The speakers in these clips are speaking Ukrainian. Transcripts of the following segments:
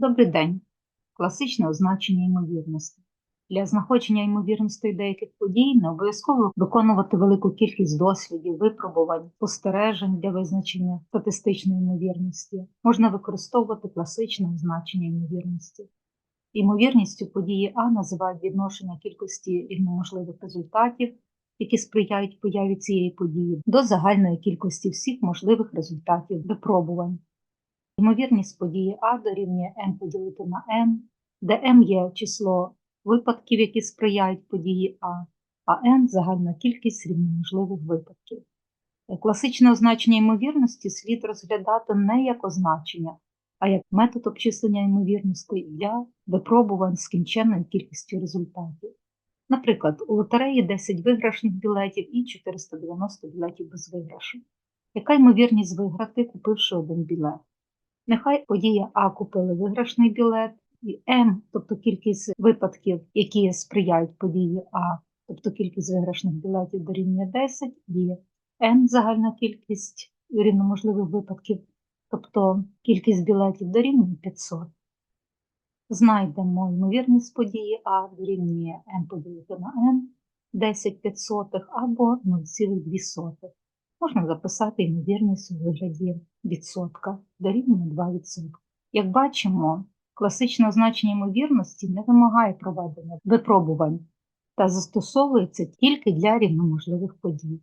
Добрий день. Класичне означення ймовірності. Для знаходження ймовірностей деяких подій не обов'язково виконувати велику кількість дослідів, випробувань, спостережень для визначення статистичної ймовірності. Можна використовувати класичне означення ймовірності. Ймовірністю події А називають відношення кількості рівноможливих результатів, які сприяють появі цієї події, до загальної кількості всіх можливих результатів випробувань. Ймовірність події А дорівнює m поділити на n, де m є число випадків, які сприяють події А, а n загальна кількість рівноможливих випадків. Е, Класичне означення ймовірності слід розглядати не як означення, а як метод обчислення ймовірностей для випробувань з кількістю результатів. Наприклад, у лотереї 10 виграшних білетів і 490 білетів без виграшу. Яка ймовірність виграти, купивши один білет? Нехай подія А купили виграшний білет, і М, тобто кількість випадків, які сприяють події А, тобто кількість виграшних білетів дорівнює 10, і N загальна кількість рівноможливих випадків, тобто кількість білетів дорівнює 500. Знайдемо ймовірність події А дорівнює m поділити на n 10 500 або 0,2. Можна записати ймовірність у вигляді відсотка дорівнює 2%. Як бачимо, класичне означення ймовірності не вимагає проведення випробувань та застосовується тільки для рівноможливих подій.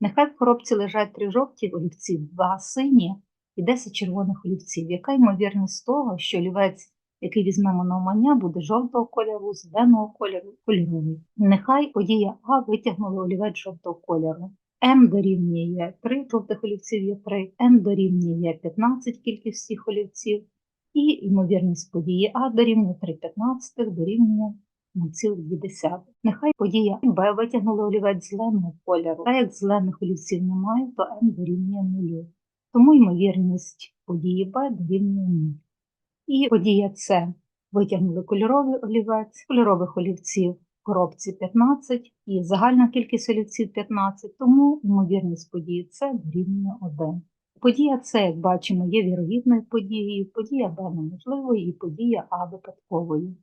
Нехай в коробці лежать три жовті олівці, два сині і 10 червоних олівців. Яка ймовірність того, що олівець, який візьмемо на умання, буде жовтого кольору, зеленого кольору, кольоровий? Нехай подія А витягнула олівець жовтого кольору. М дорівнює 3, жовтих олівців є 3, Н дорівнює 15 кількість олівців, і ймовірність події А дорівнює 3 15 дорівнює 0,2. Нехай подія Б витягнула олівець зеленого кольору, та як зелених олівців немає, то Н дорівнює 0. Тому ймовірність події Б дорівнює 0. І подія С витягнули кольоровий олівець, кольорових олівців коробці 15 і загальна кількість олівців 15, тому ймовірність події С дорівнює 1. Подія С, як бачимо, є вірогідною подією, подія Б неможливою і подія А випадковою.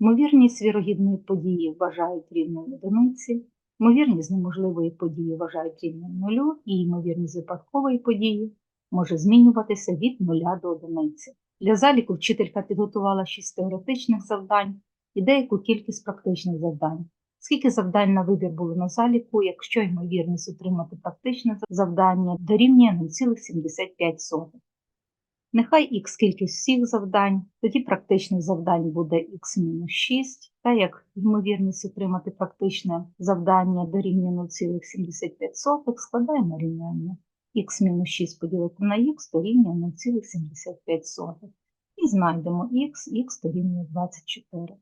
Ймовірність вірогідної події вважають рівною одиниці, ймовірність неможливої події вважають рівною нулю, і ймовірність випадкової події може змінюватися від нуля до одиниці. Для заліку вчителька підготувала 6 теоретичних завдань і деяку кількість практичних завдань. Скільки завдань на вибір було на заліку, якщо ймовірність отримати практичне завдання дорівнює 0,75. Нехай х кількість всіх завдань, тоді практичних завдань буде х-6, та як ймовірність отримати практичне завдання дорівнює 0,75, складаємо рівняння х-6 поділити на х дорівнює 0,75. І знайдемо х, х дорівнює 24.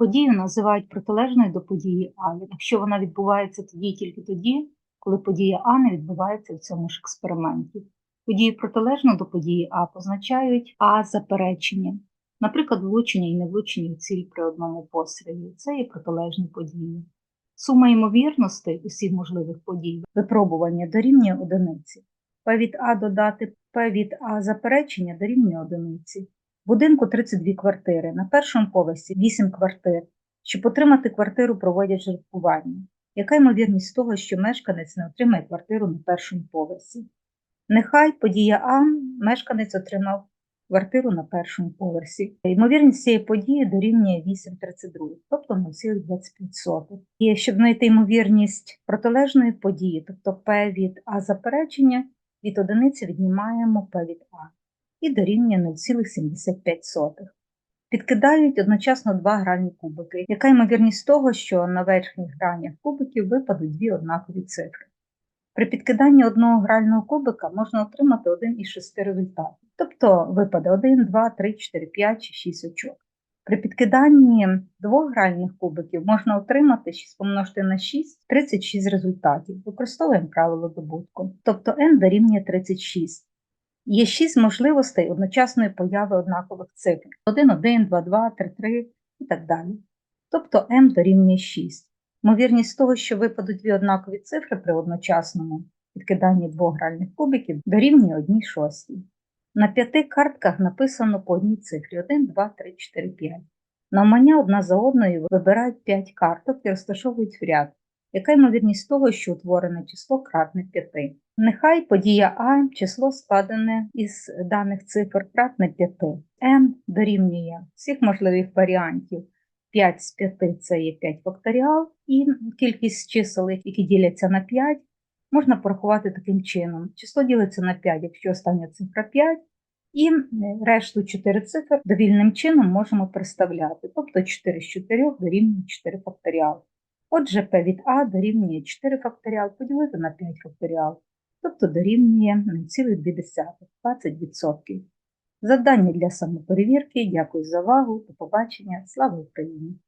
Подію називають протилежною до події А, якщо вона відбувається тоді тільки тоді, коли подія А не відбувається в цьому ж експерименті. Події протилежно до події А позначають А заперечення. Наприклад, влучення і невлучення в ціль при одному пострілі. Це є протилежні події. Сума ймовірностей усіх можливих подій випробування дорівнює одиниці. P від А додати P від А заперечення дорівнює одиниці. Будинку 32 квартири, на першому поверсі 8 квартир. Щоб отримати квартиру, проводять жеребкування. Яка ймовірність того, що мешканець не отримає квартиру на першому поверсі? Нехай подія А мешканець отримав квартиру на першому поверсі. Ймовірність цієї події дорівнює 8,32, тобто 0,25. І щоб знайти ймовірність протилежної події, тобто P від А заперечення, від одиниці віднімаємо P від А і дорівнює 0,75. Підкидають одночасно два гральні кубики. Яка ймовірність того, що на верхніх гранях кубиків випадуть дві однакові цифри? При підкиданні одного грального кубика можна отримати один із шести результатів, тобто випаде 1, 2, 3, 4, 5 чи 6 очок. При підкиданні двох гральних кубиків можна отримати 6 помножити на 6 36 результатів. Використовуємо правило добутку, тобто n дорівнює 36. Є 6 можливостей одночасної появи однакових цифр 1, 1, 2, 2, 3, 3 і так далі. Тобто m дорівнює 6. Ймовірність того, що випадуть дві однакові цифри при одночасному підкиданні двох гральних кубиків, дорівнює 1 шостій. На п'яти картках написано по одній цифрі 1, 2, 3, 4, 5. Навмання одна за одною вибирають 5 карток і розташовують в ряд. Яка ймовірність того, що утворене число кратне 5? Нехай подія А, число складене із даних цифр кратне 5. N дорівнює всіх можливих варіантів. 5 з 5 це є 5 факторіал, і кількість чисел, які діляться на 5, можна порахувати таким чином. Число ділиться на 5, якщо остання цифра 5, і решту 4 цифр довільним чином можемо представляти. Тобто 4 з 4 дорівнює 4 факторіал. Отже, p від А дорівнює 4 факторіал поділити на 5 факторіал, тобто дорівнює 0,2, 20%. Завдання для самоперевірки. Дякую за увагу. До побачення. Слава Україні!